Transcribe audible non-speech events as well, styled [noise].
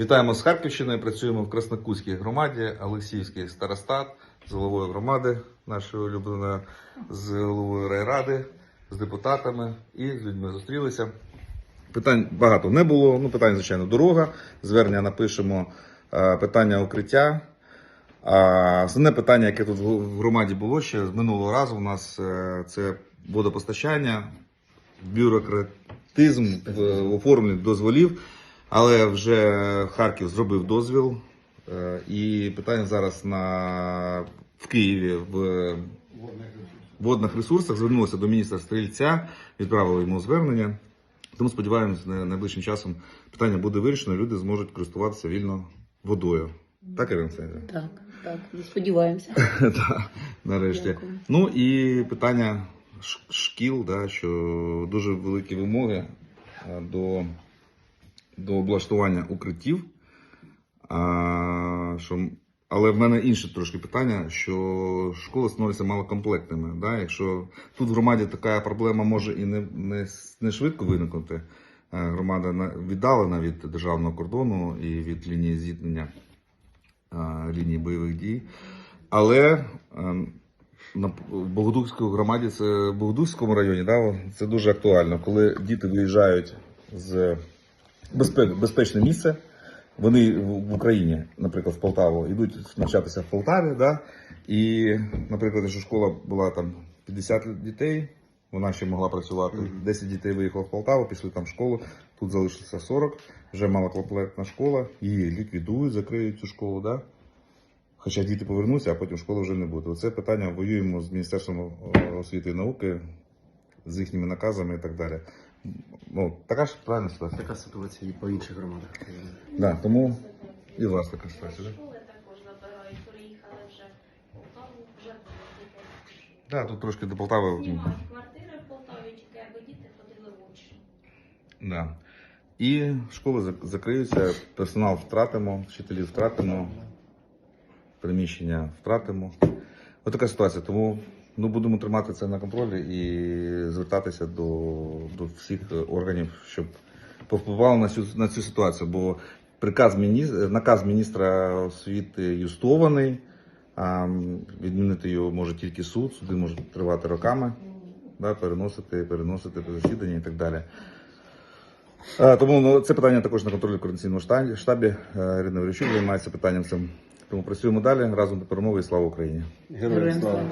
Вітаємо з Харківщиною. Працюємо в Краснокутській громаді, Олексіївський старостат з головою громади, нашою улюбленою, з головою райради, з депутатами і з людьми зустрілися. Питань багато не було. Ну, питань, звичайно, дорога. Звернення напишемо. Е, Питання укриття. Основне питання, яке тут в громаді було ще з минулого разу, у нас е, це водопостачання, бюрократизм в в оформленні дозволів. Але вже Харків зробив дозвіл, е, і питання зараз на в Києві в водних ресурсах звернулося до міністра Стрільця, відправили йому звернення. Тому сподіваємось, найближчим часом питання буде вирішено, люди зможуть користуватися вільно водою. Так, Ірина Олександрівна? Так, так, сподіваємося. [laughs] Так, нарешті. Дякую. Ну і питання шкіл, да, що дуже великі вимоги е, до, до облаштування укриттів. А, що, але в мене інше трошки питання, що школи становляться малокомплектними. Да? Якщо тут в громаді така проблема може і не, не, не швидко виникнути. Е, Громада віддалена від державного кордону і від лінії зіткнення е, лінії бойових дій. Але ем, на Богодухській громаді, це в Богодухському районі, да, це дуже актуально, коли діти виїжджають з безпечне місце. Вони в Україні, наприклад, в Полтаву, йдуть навчатися в Полтаві, да, і, наприклад, якщо школа була там 50 дітей, вона ще могла працювати. 10 дітей виїхало в Полтаву, пішли там в школу, тут залишилося 40, вже малокомплектна школа, її ліквідують, закриють цю школу. Да? Хоча діти повернуться, а потім школи вже не буде. Оце питання воюємо з Міністерством е, освіти і науки, з їхніми наказами і так далі. Ну, така ж правильна ситуація. Така ситуація і по інших громадах. Да, тому і у вас така ситуація. Да? Школи також забирають, приїхали вже в Полтаву, вже діти. Да, тут трошки до Полтави. Знімають квартири в Полтаві, тільки аби діти ходили в очі. Да. І школи зак- закриються, персонал втратимо, вчителів втратимо, приміщення втратимо. Ось така ситуація. Тому ну, будемо тримати це на контролі і звертатися до, до всіх е, органів, щоб повпливало на цю, на цю ситуацію. Бо приказ міністра, наказ міністра освіти юстований. А відмінити його може тільки суд, суди можуть тривати роками, да, переносити, переносити засідання і так далі. Тому ну, це питання також на контролі координаційного штабі. штабі. Е, Ірина Верещук займається питанням цим. Тому працюємо далі разом до перемоги і слава Україні. Героям слава.